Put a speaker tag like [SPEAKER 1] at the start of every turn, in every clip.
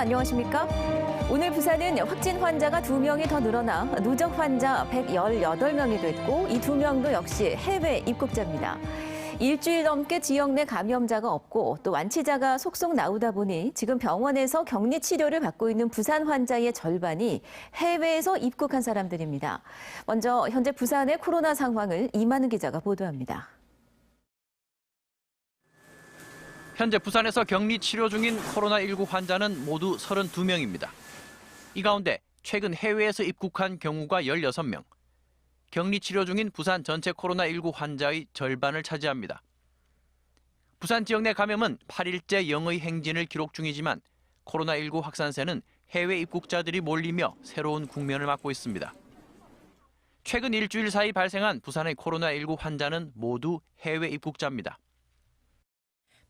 [SPEAKER 1] 안녕하십니까? 오늘 부산은 확진 환자가 2명이 더 늘어나 누적 환자 118명이 됐고 이 2명도 역시 해외 입국자입니다. 일주일 넘게 지역 내 감염자가 없고 또 완치자가 속속 나오다 보니 지금 병원에서 격리 치료를 받고 있는 부산 환자의 절반이 해외에서 입국한 사람들입니다. 먼저 현재 부산의 코로나 상황을 이만은 기자가 보도합니다.
[SPEAKER 2] 현재 부산에서 격리 치료 중인 코로나19 환자는 모두 32명입니다. 이 가운데 최근 해외에서 입국한 경우가 16명. 격리 치료 중인 부산 전체 코로나19 환자의 절반을 차지합니다. 부산 지역 내 감염은 8일째 영의 행진을 기록 중이지만 코로나19 확산세는 해외 입국자들이 몰리며 새로운 국면을 맞고 있습니다. 최근 일주일 사이 발생한 부산의 코로나19 환자는 모두 해외 입국자입니다.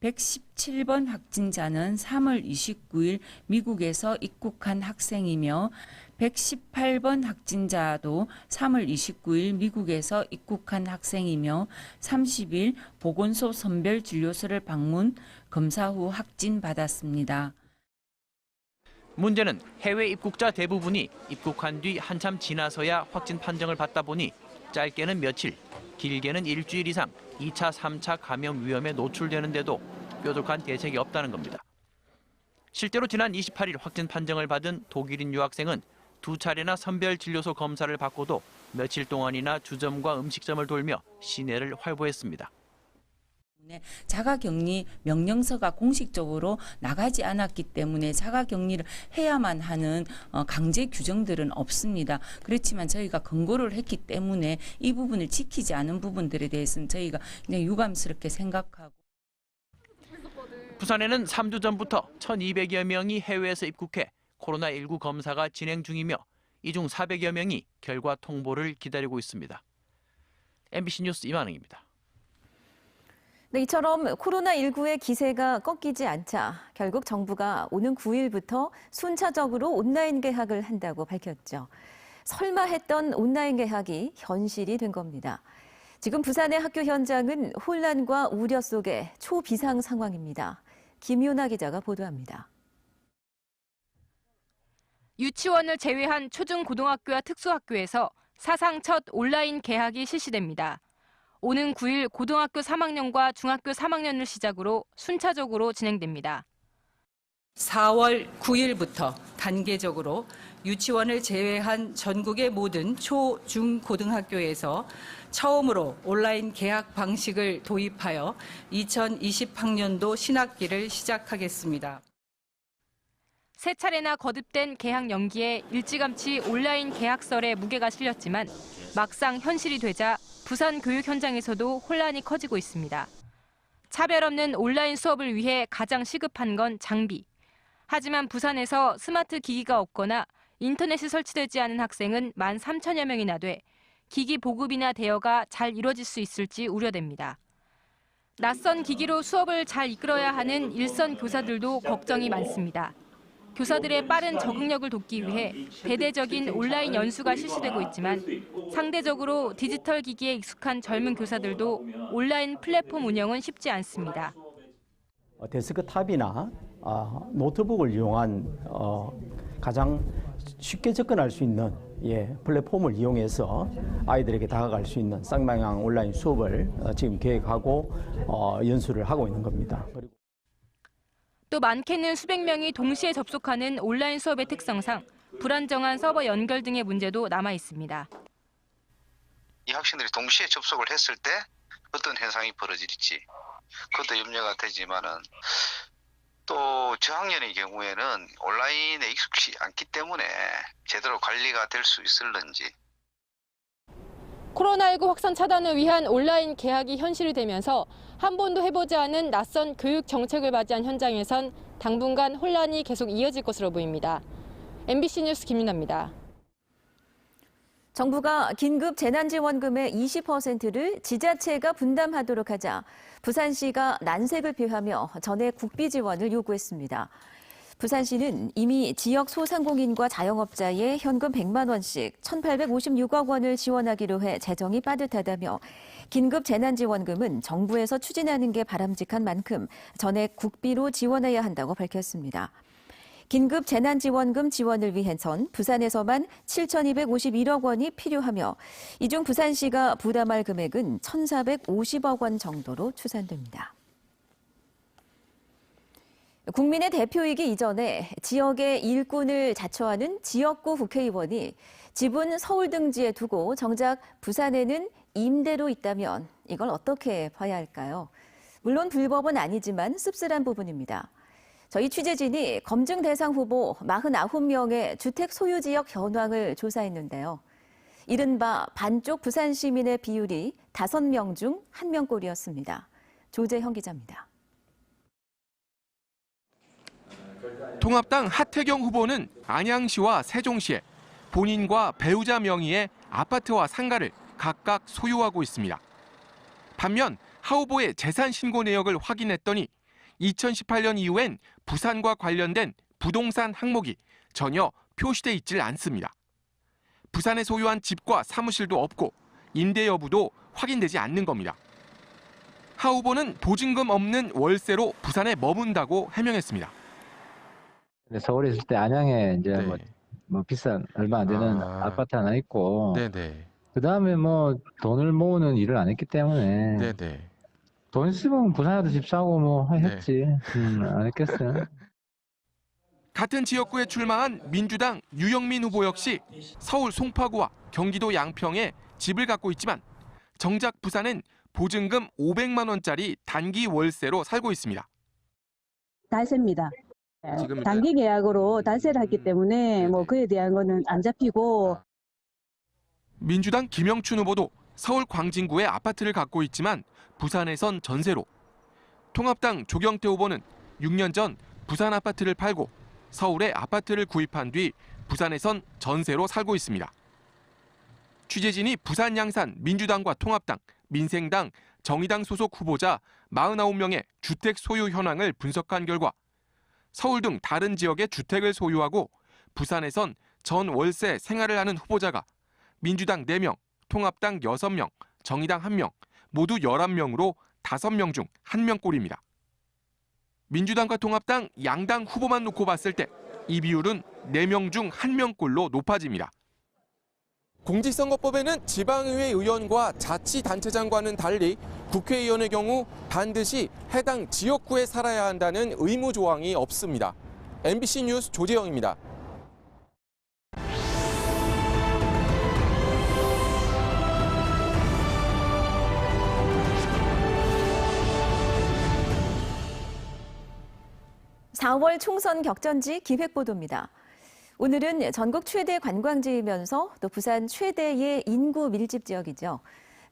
[SPEAKER 3] 117번 확진자는 3월 29일 미국에서 입국한 학생이며 118번 확진자도 3월 29일 미국에서 입국한 학생이며 30일 보건소 선별진료소를 방문 검사 후 확진받았습니다.
[SPEAKER 2] 문제는 해외 입국자 대부분이 입국한 뒤 한참 지나서야 확진 판정을 받다 보니 짧게는 며칠, 길게는 일주일 이상 2차, 3차 감염 위험에 노출되는데도 뾰족한 대책이 없다는 겁니다. 실제로 지난 28일 확진 판정을 받은 독일인 유학생은 두 차례나 선별 진료소 검사를 받고도 며칠 동안이나 주점과 음식점을 돌며 시내를 활보했습니다.
[SPEAKER 3] 자가격리 명령서가 공식적으로 나가지 않았기 때문에 자가격리를 해야만 하는 어, 강제 규정들은 없습니다. 그렇지만 저희가 권고를 했기 때문에 이 부분을 지키지 않은 부분들에 대해서는 저희가 그냥 유감스럽게 생각하고
[SPEAKER 2] 부산에는 3주 전부터 1,200여 명이 해외에서 입국해 코로나19 검사가 진행 중이며 이 중 400여 명이 결과 통보를 기다리고 있습니다. MBC 뉴스 이만흥입니다.
[SPEAKER 1] 네, 이처럼 코로나19의 기세가 꺾이지 않자 결국 정부가 오는 9일부터 순차적으로 온라인 개학을 한다고 밝혔죠. 설마 했던 온라인 개학이 현실이 된 겁니다. 지금 부산의 학교 현장은 혼란과 우려 속에 초비상 상황입니다. 김효나 기자가 보도합니다.
[SPEAKER 4] 유치원을 제외한 초중고등학교와 특수학교에서 사상 첫 온라인 개학이 실시됩니다. 오는 9일 고등학교 3학년과 중학교 3학년을 시작으로 순차적으로 진행됩니다.
[SPEAKER 5] 4월 9일부터 단계적으로 유치원을 제외한 전국의 모든 초, 중, 고등학교에서 처음으로 온라인 개학 방식을 도입하여 2020학년도 신학기를 시작하겠습니다.
[SPEAKER 4] 세 차례나 거듭된 개학 연기에 일찌감치 온라인 개학설에 무게가 실렸지만 막상 현실이 되자 부산 교육 현장에서도 혼란이 커지고 있습니다. 차별 없는 온라인 수업을 위해 가장 시급한 건 장비. 하지만 부산에서 스마트 기기가 없거나 인터넷이 설치되지 않은 학생은 1만 3천여 명이나 돼 기기 보급이나 대여가 잘 이뤄질 수 있을지 우려됩니다. 낯선 기기로 수업을 잘 이끌어야 하는 일선 교사들도 걱정이 많습니다. 교사들의 빠른 적응력을 돕기 위해 대대적인 온라인 연수가 실시되고 있지만 상대적으로 디지털 기기에 익숙한 젊은 교사들도 온라인 플랫폼 운영은 쉽지 않습니다.
[SPEAKER 6] 어, 데스크탑이나 어, 노트북을 이용한 어, 가장 쉽게 접근할 수 있는 예, 플랫폼을 이용해서 아이들에게 다가갈 수 있는 쌍방향 온라인 수업을 어, 지금 계획하고 어, 연수를 하고 있는 겁니다.
[SPEAKER 4] 또 많게는 수백 명이 동시에 접속하는 온라인 수업의 특성상 불안정한 서버 연결 등의 문제도 남아 있습니다.
[SPEAKER 7] 이 학생들이 동시에 접속을 했을 때 어떤 현상이 벌어질지 그것도 염려가 되지만은 또 저학년의 경우에는 온라인에 익숙치 않기 때문에 제대로 관리가 될 수 있을런지
[SPEAKER 4] 코로나19 확산 차단을 위한 온라인 개학이 현실이 되면서 한 번도 해보지 않은 낯선 교육 정책을 맞이한 현장에선 당분간 혼란이 계속 이어질 것으로 보입니다. MBC 뉴스 김윤아입니다.
[SPEAKER 1] 정부가 긴급 재난지원금의 20%를 지자체가 분담하도록 하자 부산시가 난색을 표하며 전액 국비 지원을 요구했습니다. 부산시는 이미 지역 소상공인과 자영업자에 현금 100만 원씩 1,856억 원을 지원하기로 해 재정이 빠듯하다며 긴급 재난지원금은 정부에서 추진하는 게 바람직한 만큼 전액 국비로 지원해야 한다고 밝혔습니다. 긴급 재난지원금 지원을 위해선 부산에서만 7,251억 원이 필요하며 이 중 부산시가 부담할 금액은 1,450억 원 정도로 추산됩니다. 국민의 대표이기 이전에 지역의 일꾼을 자처하는 지역구 국회의원이 집은 서울 등지에 두고 정작 부산에는 임대로 있다면 이걸 어떻게 봐야 할까요? 물론 불법은 아니지만 씁쓸한 부분입니다. 저희 취재진이 검증 대상 후보 49명의 주택 소유 지역 현황을 조사했는데요. 이른바 반쪽 부산 시민의 비율이 5명 중 1명꼴이었습니다. 조재형 기자입니다.
[SPEAKER 8] 통합당 하태경 후보는 안양시와 세종시에 본인과 배우자 명의의 아파트와 상가를 각각 소유하고 있습니다. 반면 하 후보의 재산 신고 내역을 확인했더니 2018년 이후엔 부산과 관련된 부동산 항목이 전혀 표시돼 있질 않습니다. 부산에 소유한 집과 사무실도 없고 임대 여부도 확인되지 않는 겁니다. 하 후보는 보증금 없는 월세로 부산에 머문다고 해명했습니다.
[SPEAKER 9] 근데 서울에 있을 때 안양에 이제 뭐, 뭐 비싼 얼마 안 되는
[SPEAKER 8] 네. 아.
[SPEAKER 9] 아. 파트 하나 있고
[SPEAKER 8] 네네.
[SPEAKER 9] 그 다음에 뭐 돈을 모으는 일을 안 했기 때문에
[SPEAKER 8] 네네.
[SPEAKER 9] 돈 있으면 부산에도 집 사고 뭐
[SPEAKER 8] 네.
[SPEAKER 9] 했지 음, 안 했겠어요.
[SPEAKER 8] 같은 지역구에 출마한 민주당 유영민 후보 역시 서울 송파구와 경기도 양평에 집을 갖고 있지만 정작 부산은 보증금 500만 원짜리 단기 월세로 살고 있습니다.
[SPEAKER 10] 달세입니다. 예,
[SPEAKER 8] 지금
[SPEAKER 10] 단기 계약으로 달세를 했기 때문에 뭐 그에 대한 거는 안 잡히고
[SPEAKER 8] 민주당 김영춘 후보도 서울 광진구에 아파트를 갖고 있지만 부산에선 전세로. 통합당 조경태 후보는 6년 전 부산 아파트를 팔고 서울에 아파트를 구입한 뒤 부산에선 전세로 살고 있습니다. 취재진이 부산 양산 민주당과 통합당, 민생당, 정의당 소속 후보자 49명의 주택 소유 현황을 분석한 결과 서울 등 다른 지역의 주택을 소유하고 부산에선 전 월세 생활을 하는 후보자가 민주당 4명, 통합당 6명, 정의당 1명, 모두 11명으로 5명 중 1명 꼴입니다. 민주당과 통합당 양당 후보만 놓고 봤을 때 이 비율은 4명 중 1명 꼴로 높아집니다. 공직선거법에는 지방의회 의원과 자치단체장과는 달리 국회의원의 경우 반드시 해당 지역구에 살아야 한다는 의무 조항이 없습니다. MBC 뉴스 조재영입니다.
[SPEAKER 1] 사월 총선 격전지 기획보도입니다. 오늘은 전국 최대 관광지이면서 또 부산 최대의 인구 밀집 지역이죠.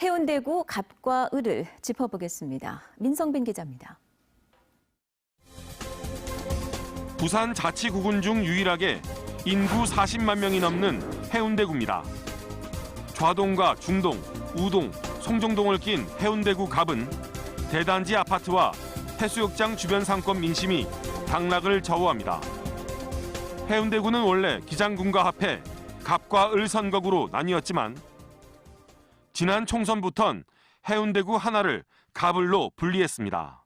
[SPEAKER 1] 해운대구 갑과 을을 짚어보겠습니다. 민성빈 기자입니다.
[SPEAKER 8] 부산 자치구군 중 유일하게 인구 40만 명이 넘는 해운대구입니다. 좌동과 중동, 우동, 송정동을 낀 해운대구 갑은 대단지 아파트와 해수욕장 주변 상권 민심이 당락을 저우합니다. 해운대구는 원래 기장군과 합해 갑과 을 선거구로 나뉘었지만 지난 총선부턴 해운대구 하나를 갑을로 분리했습니다.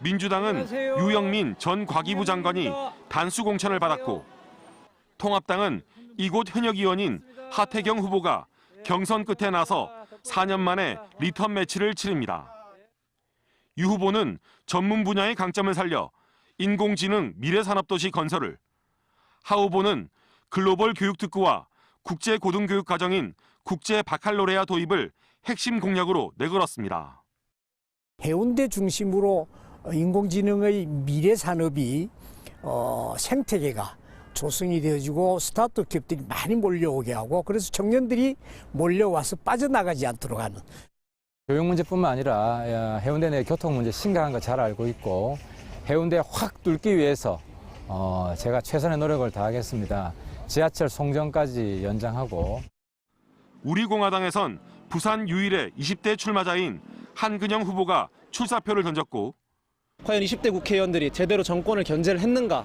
[SPEAKER 8] 민주당은 유영민 전 과기부 장관이 단수 공천을 받았고 통합당은 이곳 현역 의원인 하태경 후보가 경선 끝에 나서 4년 만에 리턴 매치를 치릅니다. 유 후보는 전문 분야의 강점을 살려 인공지능 미래산업도시 건설을 하 후보는 글로벌 교육 특구와 국제 고등교육 과정인 국제 바칼로레아 도입을 핵심 공약으로 내걸었습니다.
[SPEAKER 11] 해운대 중심으로 인공지능의 미래 산업이 어, 생태계가 조성이 되어지고 스타트업 기업들이 많이 몰려오게 하고 그래서 청년들이 몰려와서 빠져나가지 않도록 하는
[SPEAKER 9] 교육 문제뿐만 아니라 야, 해운대 내 교통 문제 심각한 거 잘 알고 있고 해운대 확 뚫기 위해서 어, 제가 최선의 노력을 다하겠습니다. 지하철 송정까지 연장하고
[SPEAKER 8] 우리공화당에선 부산 유일의 20대 출마자인 한근영 후보가 출사표를 던졌고
[SPEAKER 12] 과연 20대 국회의원들이 제대로 정권을 견제를 했는가?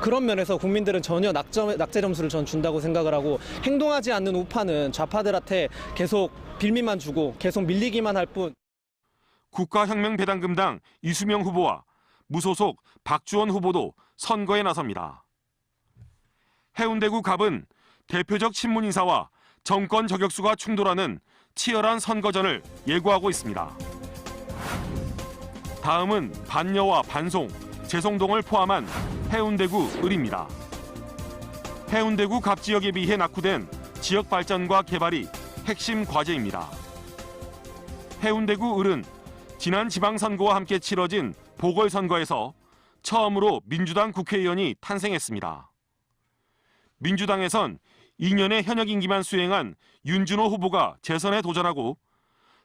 [SPEAKER 12] 그런 면에서 국민들은 전혀 낙점, 낙제 점수를 전 준다고 생각을 하고 행동하지 않는 우파는 좌파들한테 계속 빌미만 주고 계속 밀리기만 할 뿐.
[SPEAKER 8] 국가혁명배당금당 이수명 후보와 무소속 박주원 후보도
[SPEAKER 13] 선거에 나섭니다. 해운대구 갑은 대표적 친문 인사와 정권 저격수가 충돌하는 치열한 선거전을 예고하고 있습니다. 다음은 반여와 반송, 재송동을 포함한 해운대구 을입니다. 해운대구 갑 지역에 비해 낙후된 지역 발전과 개발이 핵심 과제입니다. 해운대구 을은 지난 지방선거와 함께 치러진 보궐선거에서 처음으로 민주당 국회의원이 탄생했습니다. 민주당에선 2년의 현역 임기만 수행한 윤준호 후보가 재선에 도전하고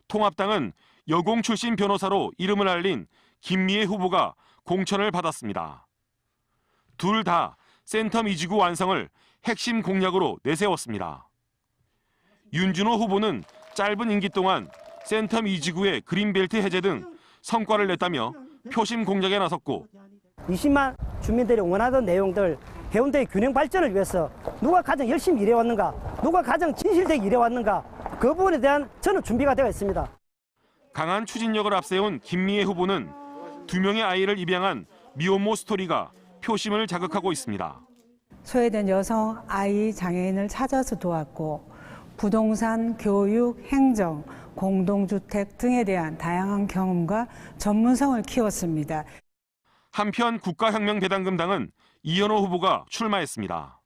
[SPEAKER 13] 통합당은 여공 출신 변호사로 이름을 알린 김미애 후보가 공천을 받았습니다. 둘 다 센텀 이지구 완성을 핵심 공약으로 내세웠습니다. 윤준호 후보는 짧은 임기 동안 센텀 이지구의 그린벨트 해제 등 성과를 냈다며 표심 공략에 나섰고
[SPEAKER 14] 20만 주민들이 원하던 내용들 해운대의 균형 발전을 위해서 누가 가장 열심히 일해왔는가 누가 가장 진실되게 일해왔는가 그 부분에 대한 저는 준비가 되어 있습니다.
[SPEAKER 13] 강한 추진력을 앞세운 김미애 후보는 두 명의 아이를 입양한 미혼모 스토리가 표심을 자극하고 있습니다.
[SPEAKER 15] 소외된 여성, 아이, 장애인을 찾아서 도왔고 부동산, 교육, 행정, 공동주택 등에 대한 다양한 경험과 전문성을 키웠습니다.
[SPEAKER 13] 한편 국가혁명배당금당은 이현호 후보가 출마했습니다.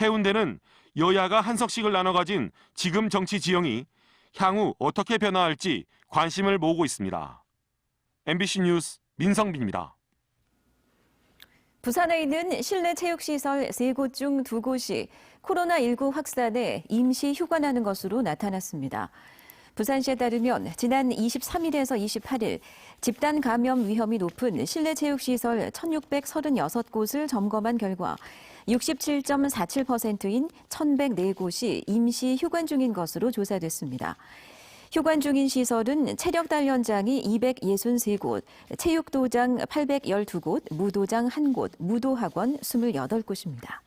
[SPEAKER 13] 해운대는 여야가 한 석씩을 나눠 가진 지금 정치 지형이 향후 어떻게 변화할지 관심을 모으고 있습니다. MBC 뉴스 민성빈입니다.
[SPEAKER 1] 부산에 있는 실내 체육시설 세곳중두 곳이 코로나19 확산에 임시 휴관하는 것으로 나타났습니다. 부산시에 따르면 지난 23일에서 28일 집단 감염 위험이 높은 실내 체육시설 1,636곳을 점검한 결과 67.47%인 1,104곳이 임시 휴관 중인 것으로 조사됐습니다. 휴관 중인 시설은 체력 단련장이 263곳, 체육도장 812곳, 무도장 1곳, 무도학원 28곳입니다.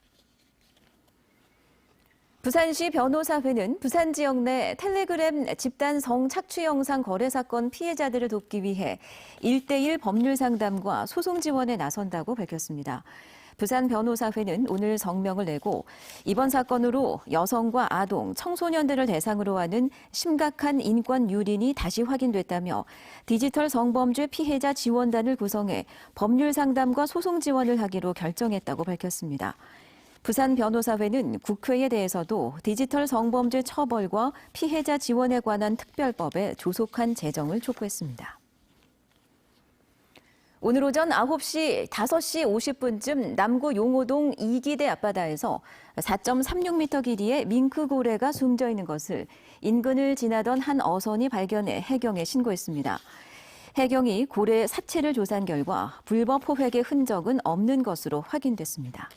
[SPEAKER 1] 부산시 변호사회는 부산 지역 내 텔레그램 집단 성 착취 영상 거래 사건 피해자들을 돕기 위해 1대1 법률 상담과 소송 지원에 나선다고 밝혔습니다. 부산 변호사회는 오늘 성명을 내고 이번 사건으로 여성과 아동, 청소년들을 대상으로 하는 심각한 인권 유린이 다시 확인됐다며 디지털 성범죄 피해자 지원단을 구성해 법률 상담과 소송 지원을 하기로 결정했다고 밝혔습니다. 부산 변호사회는 국회에 대해서도 디지털 성범죄 처벌과 피해자 지원에 관한 특별법에 조속한 제정을 촉구했습니다. 오늘 오전 9시 5시 50분쯤 남구 용호동 이기대 앞바다에서 4.36m 길이의 밍크 고래가 숨져 있는 것을 인근을 지나던 한 어선이 발견해 해경에 신고했습니다. 해경이 고래 사체를 조사한 결과 불법 포획의 흔적은 없는 것으로 확인됐습니다.